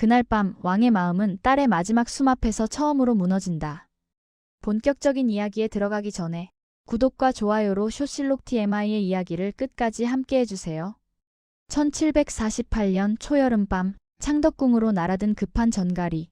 그날 밤 왕의 마음은 딸의 마지막 숨 앞에서 처음으로 무너진다. 본격적인 이야기에 들어가기 전에 구독과 좋아요로 쇼실록 TMI의 이야기를 끝까지 함께 해주세요. 1748년 초여름 밤 창덕궁으로 날아든 급한 전갈이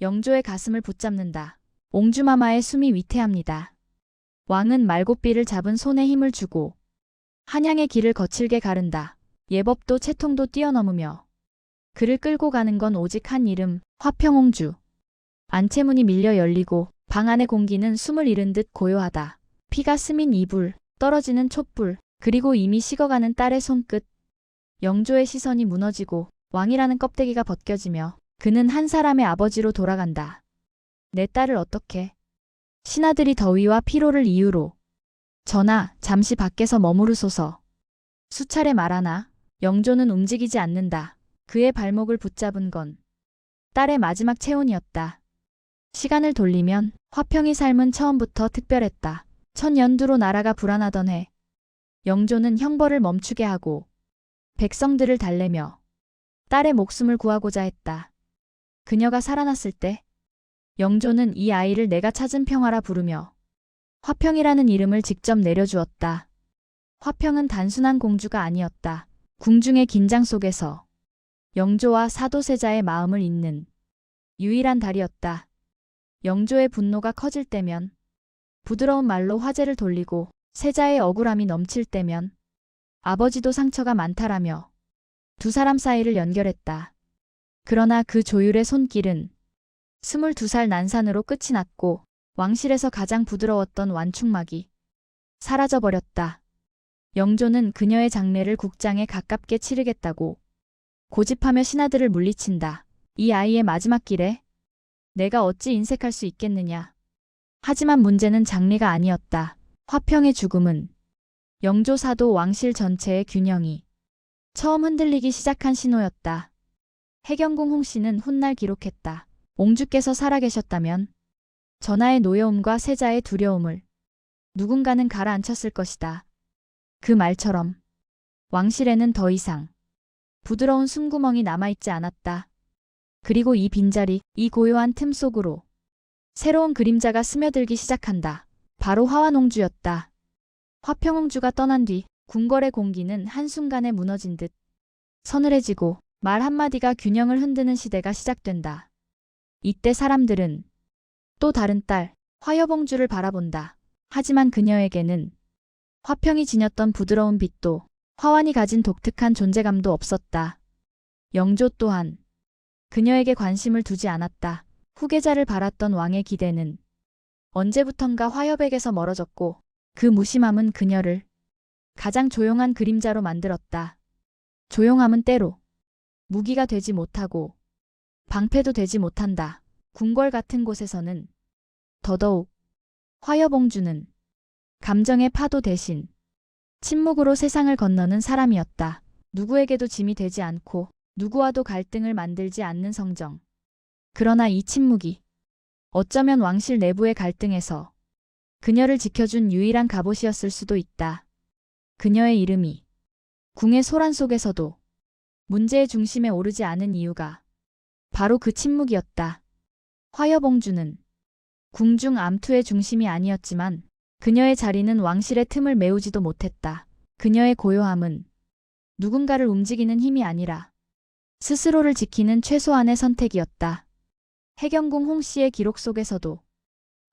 영조의 가슴을 붙잡는다. 옹주마마의 숨이 위태합니다. 왕은 말고삐를 잡은 손에 힘을 주고 한양의 길을 거칠게 가른다. 예법도 채통도 뛰어넘으며 그를 끌고 가는 건 오직 한 이름, 화평옹주. 안채문이 밀려 열리고 방 안의 공기는 숨을 잃은 듯 고요하다. 피가 스민 이불, 떨어지는 촛불, 그리고 이미 식어가는 딸의 손끝. 영조의 시선이 무너지고 왕이라는 껍데기가 벗겨지며 그는 한 사람의 아버지로 돌아간다. 내 딸을 어떻게? 신하들이 더위와 피로를 이유로 전하, 잠시 밖에서 머무르소서. 수차례 말하나 영조는 움직이지 않는다. 그의 발목을 붙잡은 건 딸의 마지막 체온이었다. 시간을 돌리면 화평의 삶은 처음부터 특별했다. 첫 연두로 나라가 불안하던 해 영조는 형벌을 멈추게 하고 백성들을 달래며 딸의 목숨을 구하고자 했다. 그녀가 살아났을 때 영조는 이 아이를 내가 찾은 평화라 부르며 화평이라는 이름을 직접 내려주었다. 화평은 단순한 공주가 아니었다. 궁중의 긴장 속에서 영조와 사도세자의 마음을 잇는 유일한 달이었다. 영조의 분노가 커질 때면 부드러운 말로 화제를 돌리고 세자의 억울함이 넘칠 때면 아버지도 상처가 많다라며 두 사람 사이를 연결했다. 그러나 그 조율의 손길은 22살 난산으로 끝이 났고 왕실에서 가장 부드러웠던 완충막이 사라져버렸다. 영조는 그녀의 장례를 국장에 가깝게 치르겠다고 고집하며 신하들을 물리친다. 이 아이의 마지막 길에 내가 어찌 인색할 수 있겠느냐. 하지만 문제는 장례가 아니었다. 화평의 죽음은 영조사도 왕실 전체의 균형이 처음 흔들리기 시작한 신호였다. 해경궁 홍씨는 훗날 기록했다. 옹주께서 살아계셨다면 전하의 노여움과 세자의 두려움을 누군가는 가라앉혔을 것이다. 그 말처럼 왕실에는 더 이상 부드러운 숨구멍이 남아있지 않았다. 그리고 이 빈자리, 이 고요한 틈 속으로 새로운 그림자가 스며들기 시작한다. 바로 화완옹주였다. 화평옹주가 떠난 뒤 궁궐의 공기는 한순간에 무너진 듯 서늘해지고 말 한마디가 균형을 흔드는 시대가 시작된다. 이때 사람들은 또 다른 딸, 화여봉주를 바라본다. 하지만 그녀에게는 화평이 지녔던 부드러운 빛도 화환이 가진 독특한 존재감도 없었다. 영조 또한 그녀에게 관심을 두지 않았다. 후계자를 바랐던 왕의 기대는 언제부턴가 화여백에서 멀어졌고 그 무심함은 그녀를 가장 조용한 그림자로 만들었다. 조용함은 때로 무기가 되지 못하고 방패도 되지 못한다. 궁궐 같은 곳에서는 더더욱 화여봉주는 감정의 파도 대신 침묵으로 세상을 건너는 사람이었다. 누구에게도 짐이 되지 않고 누구와도 갈등을 만들지 않는 성정. 그러나 이 침묵이 어쩌면 왕실 내부의 갈등에서 그녀를 지켜준 유일한 갑옷이었을 수도 있다. 그녀의 이름이 궁의 소란 속에서도 문제의 중심에 오르지 않은 이유가 바로 그 침묵이었다. 화여봉주는 궁중 암투의 중심이 아니었지만 그녀의 자리는 왕실의 틈을 메우지도 못했다. 그녀의 고요함은 누군가를 움직이는 힘이 아니라 스스로를 지키는 최소한의 선택이었다. 해경궁 홍씨의 기록 속에서도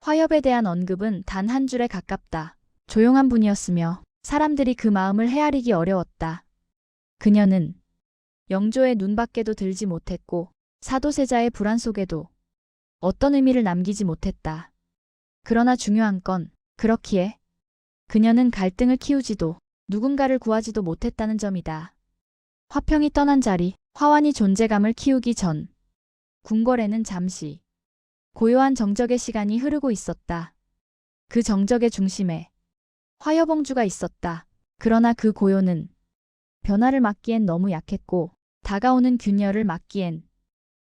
화엽에 대한 언급은 단 한 줄에 가깝다. 조용한 분이었으며 사람들이 그 마음을 헤아리기 어려웠다. 그녀는 영조의 눈밖에도 들지 못했고 사도세자의 불안 속에도 어떤 의미를 남기지 못했다. 그러나 중요한 건 그렇기에 그녀는 갈등을 키우지도 누군가를 구하지도 못했다는 점이다. 화평이 떠난 자리, 화환이 존재감을 키우기 전 궁궐에는 잠시 고요한 정적의 시간이 흐르고 있었다. 그 정적의 중심에 화여봉주가 있었다. 그러나 그 고요는 변화를 막기엔 너무 약했고 다가오는 균열을 막기엔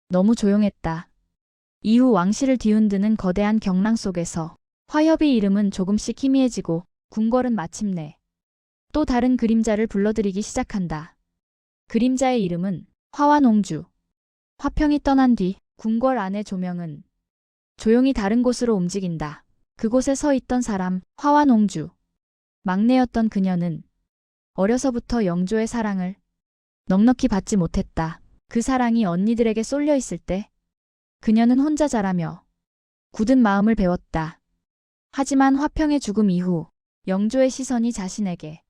너무 조용했다. 이후 왕실을 뒤흔드는 거대한 경랑 속에서 화협의 이름은 조금씩 희미해지고 궁궐은 마침내 또 다른 그림자를 불러들이기 시작한다. 그림자의 이름은 화완옹주. 화평이 떠난 뒤 궁궐 안의 조명은 조용히 다른 곳으로 움직인다. 그곳에 서 있던 사람 화완옹주. 막내였던 그녀는 어려서부터 영조의 사랑을 넉넉히 받지 못했다. 그 사랑이 언니들에게 쏠려 있을 때 그녀는 혼자 자라며 굳은 마음을 배웠다. 하지만 화평의 죽음 이후 영조의 시선이 자신에게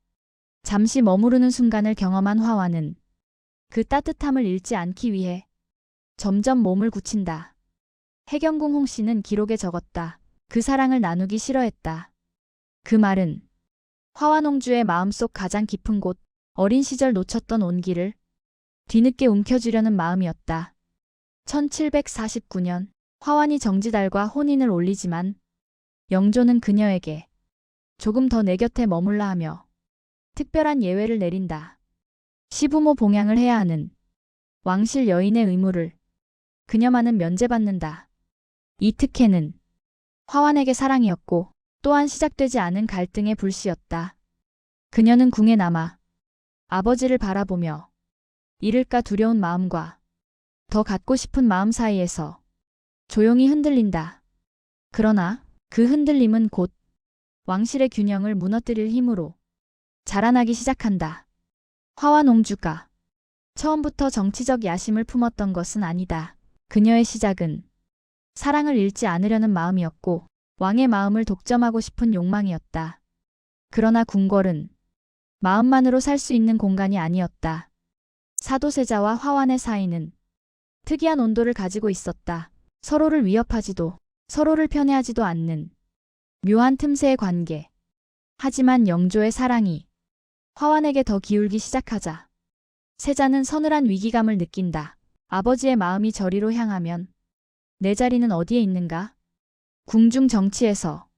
잠시 머무르는 순간을 경험한 화완은 그 따뜻함을 잃지 않기 위해 점점 몸을 굳힌다. 해경궁 홍 씨는 기록에 적었다. 그 사랑을 나누기 싫어했다. 그 말은 화완홍주의 마음속 가장 깊은 곳, 어린 시절 놓쳤던 온기를 뒤늦게 움켜쥐려는 마음이었다. 1749년 화완이 정지달과 혼인을 올리지만 영조는 그녀에게 조금 더 내 곁에 머물라 하며 특별한 예외를 내린다. 시부모 봉양을 해야 하는 왕실 여인의 의무를 그녀만은 면제받는다. 이 특혜는 화완에게 사랑이었고 또한 시작되지 않은 갈등의 불씨였다. 그녀는 궁에 남아 아버지를 바라보며 잃을까 두려운 마음과 더 갖고 싶은 마음 사이에서 조용히 흔들린다. 그러나 그 흔들림은 곧 왕실의 균형을 무너뜨릴 힘으로 자라나기 시작한다. 화완옹주가 처음부터 정치적 야심을 품었던 것은 아니다. 그녀의 시작은 사랑을 잃지 않으려는 마음이었고 왕의 마음을 독점하고 싶은 욕망이었다. 그러나 궁궐은 마음만으로 살 수 있는 공간이 아니었다. 사도세자와 화완의 사이는 특이한 온도를 가지고 있었다. 서로를 위협하지도 서로를 편애하지도 않는 묘한 틈새의 관계. 하지만 영조의 사랑이 화완에게 더 기울기 시작하자 세자는 서늘한 위기감을 느낀다. 아버지의 마음이 저리로 향하면 내 자리는 어디에 있는가? 궁중 정치에서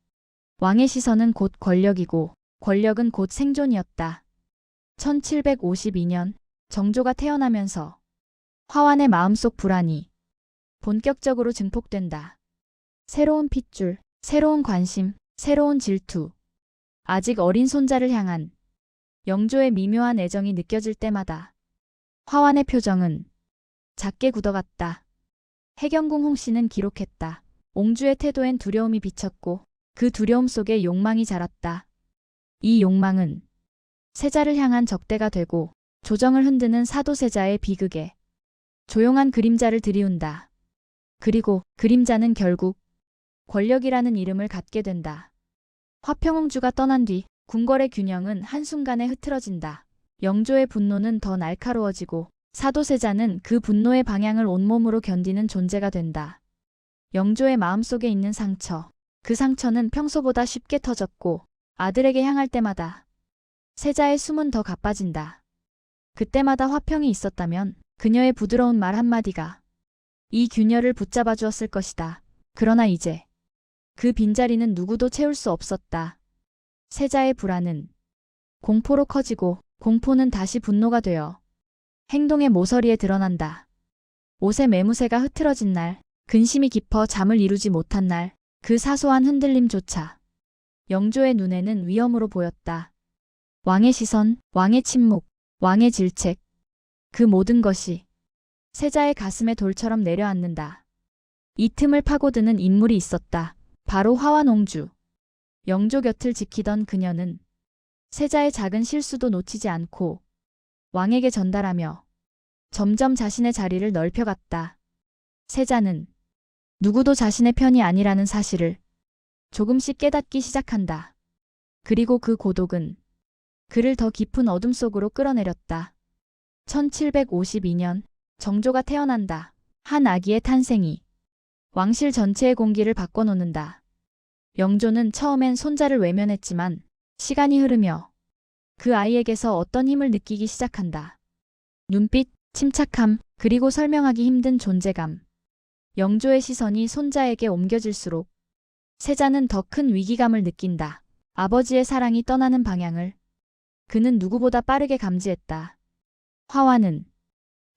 왕의 시선은 곧 권력이고 권력은 곧 생존이었다. 1752년 정조가 태어나면서 화완의 마음속 불안이 본격적으로 증폭된다. 새로운 핏줄, 새로운 관심, 새로운 질투. 아직 어린 손자를 향한 영조의 미묘한 애정이 느껴질 때마다 화완의 표정은 작게 굳어갔다. 해경궁 홍 씨는 기록했다. 옹주의 태도엔 두려움이 비쳤고 그 두려움 속에 욕망이 자랐다. 이 욕망은 세자를 향한 적대가 되고 조정을 흔드는 사도세자의 비극에 조용한 그림자를 들이운다. 그리고 그림자는 결국 권력이라는 이름을 갖게 된다. 화평옹주가 떠난 뒤 궁궐의 균형은 한순간에 흐트러진다. 영조의 분노는 더 날카로워지고 사도세자는 그 분노의 방향을 온몸으로 견디는 존재가 된다. 영조의 마음속에 있는 상처. 그 상처는 평소보다 쉽게 터졌고 아들에게 향할 때마다 세자의 숨은 더 가빠진다. 그때마다 화평이 있었다면 그녀의 부드러운 말 한마디가 이 균열을 붙잡아 주었을 것이다. 그러나 이제 그 빈자리는 누구도 채울 수 없었다. 세자의 불안은 공포로 커지고 공포는 다시 분노가 되어 행동의 모서리에 드러난다. 옷의 매무새가 흐트러진 날, 근심이 깊어 잠을 이루지 못한 날, 그 사소한 흔들림조차 영조의 눈에는 위험으로 보였다. 왕의 시선, 왕의 침묵, 왕의 질책. 그 모든 것이 세자의 가슴에 돌처럼 내려앉는다. 이 틈을 파고드는 인물이 있었다. 바로 화완옹주. 영조 곁을 지키던 그녀는 세자의 작은 실수도 놓치지 않고 왕에게 전달하며 점점 자신의 자리를 넓혀갔다. 세자는 누구도 자신의 편이 아니라는 사실을 조금씩 깨닫기 시작한다. 그리고 그 고독은 그를 더 깊은 어둠 속으로 끌어내렸다. 1752년 정조가 태어난다. 한 아기의 탄생이 왕실 전체의 공기를 바꿔놓는다. 영조는 처음엔 손자를 외면했지만 시간이 흐르며 그 아이에게서 어떤 힘을 느끼기 시작한다. 눈빛, 침착함, 그리고 설명하기 힘든 존재감. 영조의 시선이 손자에게 옮겨질수록 세자는 더 큰 위기감을 느낀다. 아버지의 사랑이 떠나는 방향을 그는 누구보다 빠르게 감지했다. 화와는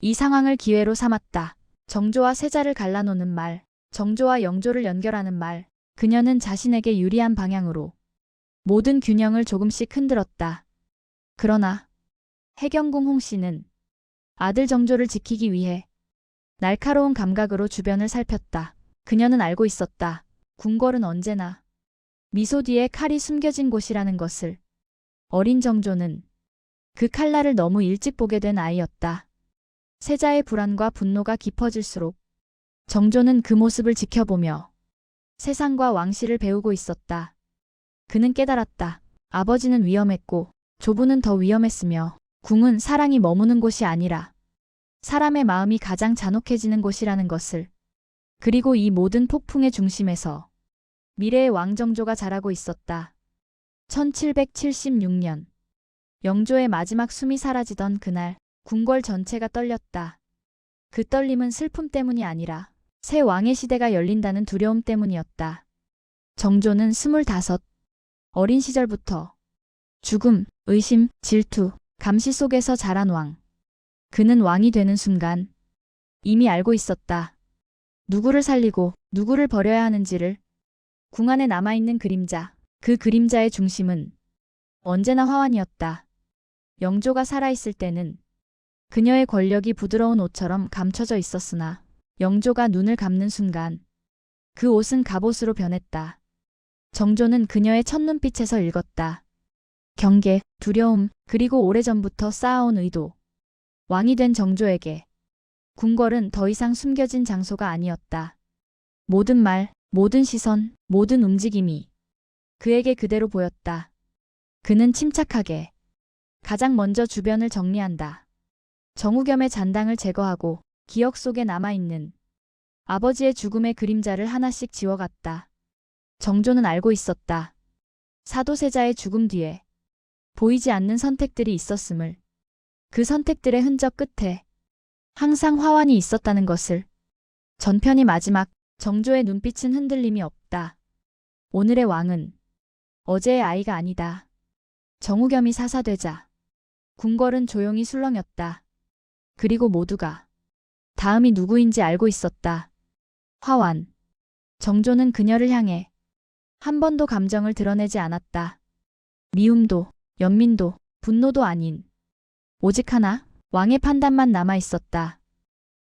이 상황을 기회로 삼았다. 정조와 세자를 갈라놓는 말, 정조와 영조를 연결하는 말, 그녀는 자신에게 유리한 방향으로 모든 균형을 조금씩 흔들었다. 그러나 해경궁 홍 씨는 아들 정조를 지키기 위해 날카로운 감각으로 주변을 살폈다. 그녀는 알고 있었다. 궁궐은 언제나 미소 뒤에 칼이 숨겨진 곳이라는 것을. 어린 정조는 그 칼날을 너무 일찍 보게 된 아이였다. 세자의 불안과 분노가 깊어질수록 정조는 그 모습을 지켜보며 세상과 왕실을 배우고 있었다. 그는 깨달았다. 아버지는 위험했고 조부는 더 위험했으며 궁은 사랑이 머무는 곳이 아니라 사람의 마음이 가장 잔혹해지는 곳이라는 것을. 그리고 이 모든 폭풍의 중심에서 미래의 왕정조가 자라고 있었다. 1776년 영조의 마지막 숨이 사라지던 그날 궁궐 전체가 떨렸다. 그 떨림은 슬픔 때문이 아니라 새 왕의 시대가 열린다는 두려움 때문이었다. 정조는 스물다섯 어린 시절부터 죽음, 의심, 질투, 감시 속에서 자란 왕. 그는 왕이 되는 순간 이미 알고 있었다. 누구를 살리고 누구를 버려야 하는지를 궁 안에 남아있는 그림자, 그 그림자의 중심은 언제나 화환이었다. 영조가 살아있을 때는 그녀의 권력이 부드러운 옷처럼 감춰져 있었으나 영조가 눈을 감는 순간 그 옷은 갑옷으로 변했다. 정조는 그녀의 첫눈빛에서 읽었다. 경계, 두려움, 그리고 오래전부터 쌓아온 의도. 왕이 된 정조에게 궁궐은 더 이상 숨겨진 장소가 아니었다. 모든 말, 모든 시선, 모든 움직임이 그에게 그대로 보였다. 그는 침착하게 가장 먼저 주변을 정리한다. 정우겸의 잔당을 제거하고 기억 속에 남아있는 아버지의 죽음의 그림자를 하나씩 지워갔다. 정조는 알고 있었다. 사도세자의 죽음 뒤에 보이지 않는 선택들이 있었음을. 그 선택들의 흔적 끝에 항상 화환이 있었다는 것을. 전편이 마지막 정조의 눈빛은 흔들림이 없다. 오늘의 왕은 어제의 아이가 아니다. 정우겸이 사사되자 궁궐은 조용히 술렁였다. 그리고 모두가 다음이 누구인지 알고 있었다. 화환. 정조는 그녀를 향해 한 번도 감정을 드러내지 않았다. 미움도, 연민도, 분노도 아닌. 오직 하나, 왕의 판단만 남아 있었다.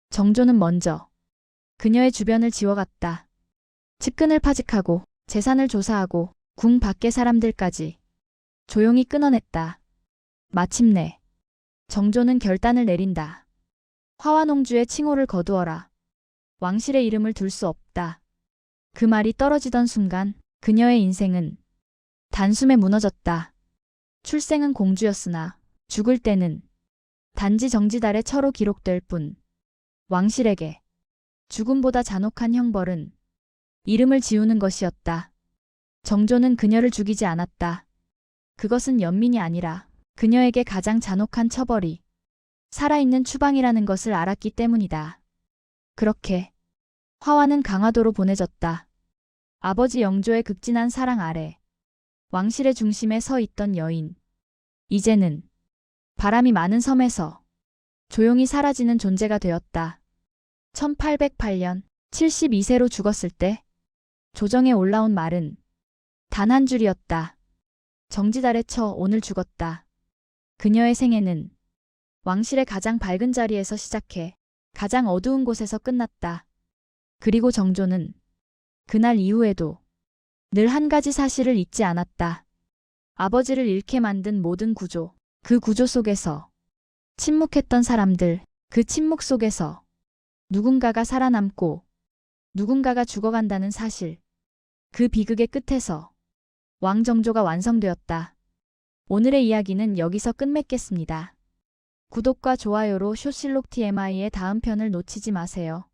정조는 먼저 그녀의 주변을 지워갔다. 측근을 파직하고 재산을 조사하고 궁 밖의 사람들까지 조용히 끊어냈다. 마침내 정조는 결단을 내린다. 화환옹주의 칭호를 거두어라. 왕실의 이름을 둘 수 없다. 그 말이 떨어지던 순간 그녀의 인생은 단숨에 무너졌다. 출생은 공주였으나 죽을 때는 단지 정지달의 처로 기록될 뿐. 왕실에게 죽음보다 잔혹한 형벌은 이름을 지우는 것이었다. 정조는 그녀를 죽이지 않았다. 그것은 연민이 아니라 그녀에게 가장 잔혹한 처벌이 살아있는 추방이라는 것을 알았기 때문이다. 그렇게 화환은 강화도로 보내졌다. 아버지 영조의 극진한 사랑 아래 왕실의 중심에 서 있던 여인. 이제는 바람이 많은 섬에서 조용히 사라지는 존재가 되었다. 1808년 72세로 죽었을 때 조정에 올라온 말은 단 한 줄이었다. 정지달의 처 오늘 죽었다. 그녀의 생애는 왕실의 가장 밝은 자리에서 시작해 가장 어두운 곳에서 끝났다. 그리고 정조는 그날 이후에도 늘 한 가지 사실을 잊지 않았다. 아버지를 잃게 만든 모든 구조, 그 구조 속에서 침묵했던 사람들, 그 침묵 속에서 누군가가 살아남고 누군가가 죽어간다는 사실. 그 비극의 끝에서 왕정조가 완성되었다. 오늘의 이야기는 여기서 끝맺겠습니다. 구독과 좋아요로 쇼실록 TMI의 다음 편을 놓치지 마세요.